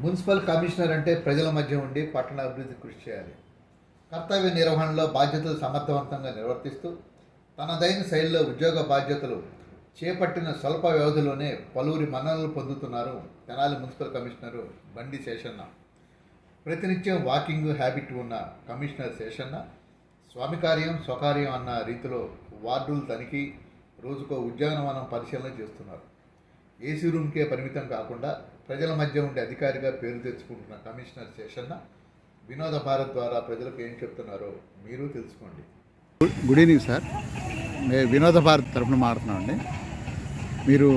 Municipal commissioner అంటే ప్రజల మధ్య ఉండి పట్టణ అభివృద్ధి కృషి చేయాలి. కర్తవ్య నిర్వహణలో బాధ్యతలు సమర్థవంతంగా నిర్వర్తిస్తూ తనదైన శైలిలో ఉద్యోగ బాధ్యతలు చేపట్టిన స్వల్ప వ్యవధిలోనే పలువురి మన్ననలు పొందుతున్నారు తెనాలి మున్సిపల్ కమిషనరు బండి శేషన్న. ప్రతినిత్యం వాకింగ్ హ్యాబిట్ ఉన్న కమిషనర్ శేషన్న స్వామి కార్యం స్వకార్యం అన్న రీతిలో వార్డులు తనిఖీ రోజుకో ఉద్యానవనం పరిశీలన చేస్తున్నారు. ఏసీ రూమ్కే పరిమితం కాకుండా ప్రజల మధ్య ఉండే అధికారిగా పేరు తెచ్చుకుంటున్న కమిషనర్ శేషన్న వినోద భారత్ ద్వారా ప్రజలకు ఏం చెప్తున్నారో మీరు తెలుసుకోండి. Good evening sir. మేము వినోద భారత్ తరఫున మాట్లాడుతున్నామండి మీరు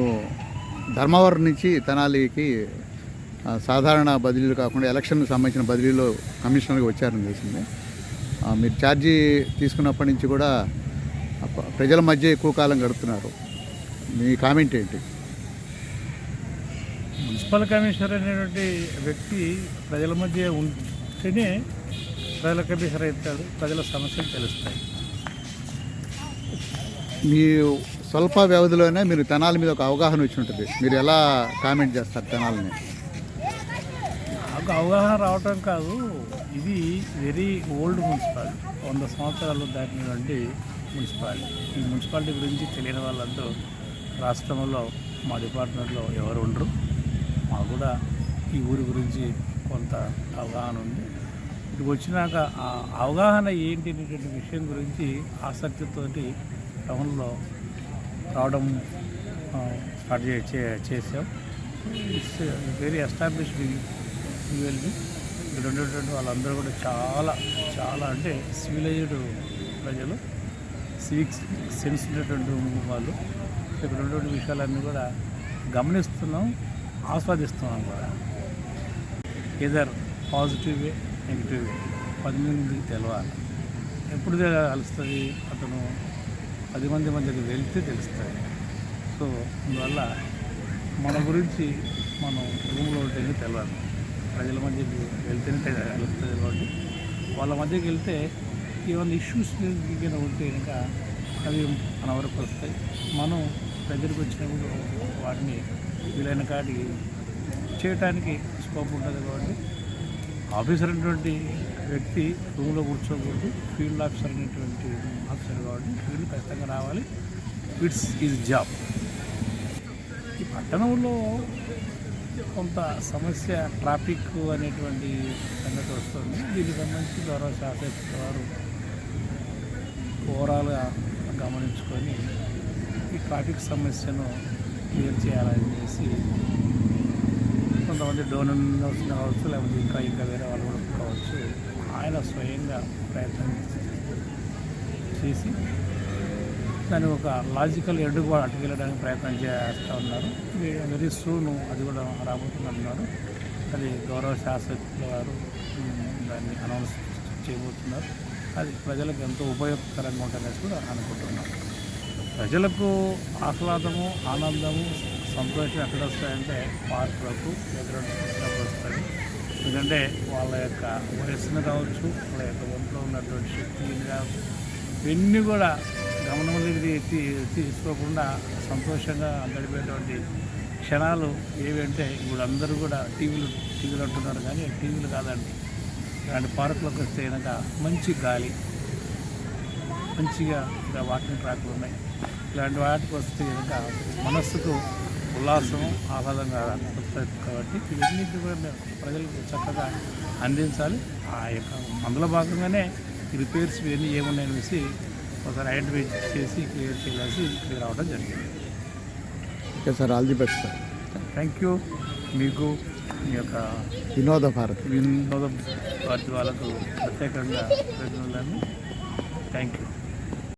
ధర్మవరం నుంచి తెనాలికి సాధారణ బదిలీలు కాకుండా ఎలక్షన్కి సంబంధించిన బదిలీలో కమిషనర్గా వచ్చారని తెలిసింది. మీరు ఛార్జీ తీసుకున్నప్పటి నుంచి కూడా ప్రజల మధ్య ఎక్కువ కాలం గడుపుతున్నారు. మీ కామెంట్ ఏంటి? మున్సిపల్ కమిషనర్ అనేటువంటి వ్యక్తి ప్రజల మధ్య ఉంటేనే ప్రజల కమిషనర్ అవుతాడు ప్రజల సమస్యలు తెలుస్తాయి. మీ స్వల్ప వ్యవధిలోనే మీరు తెనాలి మీద ఒక అవగాహన వచ్చి ఉంటుంది. మీరు ఎలా కామెంట్ చేస్తారు తెనాలని? నాకు అవగాహన రావటం కాదు ఇది వెరీ ఓల్డ్ మున్సిపాలిటీ. వంద సంవత్సరాలు దాటినటువంటి మున్సిపాలిటీ. ఈ మున్సిపాలిటీ గురించి తెలియని వాళ్ళందరూ రాష్ట్రంలో మా డిపార్ట్మెంట్లో ఎవరు ఉండరు. మాకు కూడా ఈ ఊరి గురించి కొంత అవగాహన ఉంది. ఇక్కడికి వచ్చినాక ఆ అవగాహన ఏంటి అనేటువంటి విషయం గురించి ఆసక్తితోటి టౌన్లో రావడం స్టార్ట్ చే చేసాం ఇట్స్ వెరీ ఎస్టాబ్లిష్డ్ యూఎల్బి ఇక్కడ ఉండేటువంటి వాళ్ళందరూ కూడా చాలా చాలా అంటే సివిలైజ్డ్ ప్రజలు సివిక్స్ సెన్స్ ఉండేటువంటి వాళ్ళు. ఇక్కడ ఉన్నటువంటి విషయాలన్నీ కూడా గమనిస్తున్నాం. ఆస్వాదిస్తున్నాం కూడా. Either positive way negative way పది మందికి తెలవాలి. ఎప్పుడు తెలుస్తుంది అతను పది మంది మధ్యకి వెళ్తే తెలుస్తుంది. సో అందువల్ల మన గురించి మనం రూమ్లో ఉంటేనే తెలియాలి ప్రజల మధ్యకి వెళ్తేనే తెలుస్తుంది కాబట్టి. వాళ్ళ మధ్యకి వెళ్తే ఏమైనా ఇష్యూస్ ఏమైనా ఉంటే కనుక అవి మన వరకు వస్తాయి. మనం దగ్గరికి వచ్చినప్పుడు వాటిని వీలైన కాటికి చేయటానికి స్కోప్ ఉంటుంది కాబట్టి ఆఫీసర్ అనేటువంటి వ్యక్తి రూమ్లో కూర్చోకూడదు ఫీల్డ్ ఆఫీసర్ అనేటువంటి ఆఫీసర్ కాబట్టి ఫీల్డ్ ఖచ్చితంగా రావాలి. ఇట్స్ ఈజ్ జాబ్ ఈ పట్టణంలో కొంత సమస్య ట్రాఫిక్ అనేటువంటి సంగతి వస్తుంది. దీనికి సంబంధించి గౌరవ శాస్త్రవేత్త వారు ఓవరాల్గా గమనించుకొని ఈ ట్రాఫిక్ సమస్యను క్లియర్ చేయాలని చేసి కొంతమంది డోనర్స్ కావచ్చు లేకపోతే ఇంకా ఇంకా వేరే వాళ్ళు కూడా కావచ్చు ఆయన స్వయంగా ప్రయత్నం చేసి దాన్ని ఒక లాజికల్ ఎడ్డు కూడా అటుకెళ్ళడానికి ప్రయత్నం చేస్తూ ఉన్నారు. వెరీ సూన్ అది కూడా రాబోతున్నారు అది గౌరవ శాస్త్రజ్ఞుల వారు దాన్ని అనౌన్స్ చేయబోతున్నారు. అది ప్రజలకు ఎంతో ఉపయోగకరంగా ఉంటుందని కూడా అనుకుంటున్నాను. ప్రజలకు ఆహ్లాదము ఆనందము సంతోషం ఎక్కడ వస్తాయంటే పార్కులకు ఎక్కడ వస్తాయి. ఎందుకంటే వాళ్ళ యొక్క వయస్సును కావచ్చు వాళ్ళ యొక్క ఒంట్లో ఉన్నటువంటి శక్తిని కావచ్చు ఇవన్నీ కూడా గమనంలోకి తీసుకోకుండా సంతోషంగా గడిపేటువంటి క్షణాలు ఏవంటే ఇప్పుడు అందరూ కూడా టీవీలు టీవీలు అంటున్నారు కానీ టీవీలు కాదండి. ఇలాంటి పార్కులకు వస్తే కనుక మంచి గాలి మంచిగా ఇంకా వాకింగ్ ట్రాక్లు ఉన్నాయి. ఇలాంటి వాటికి వస్తే కనుక మనస్సుకు ఉల్లాసం ఆహ్లాదంగా వస్తుంది కాబట్టి ఇవన్నిటి కూడా ప్రజలకు చక్కగా అందించాలి. ఆ యొక్క అందులో భాగంగానే ఈ రిపేర్స్ ఇవన్నీ ఏమున్నాయని అనేసి ఒకసారి ఐడెంటిఫై చేసి క్లియర్ చేయాల్సి ఇక్కడ రావడం జరిగింది. Okay sir all the best sir. Thank you మీకు మీ యొక్క వినోద భారత్. వినోద పార్టీ వాళ్ళకు ప్రత్యేకంగా థ్యాంక్ యూ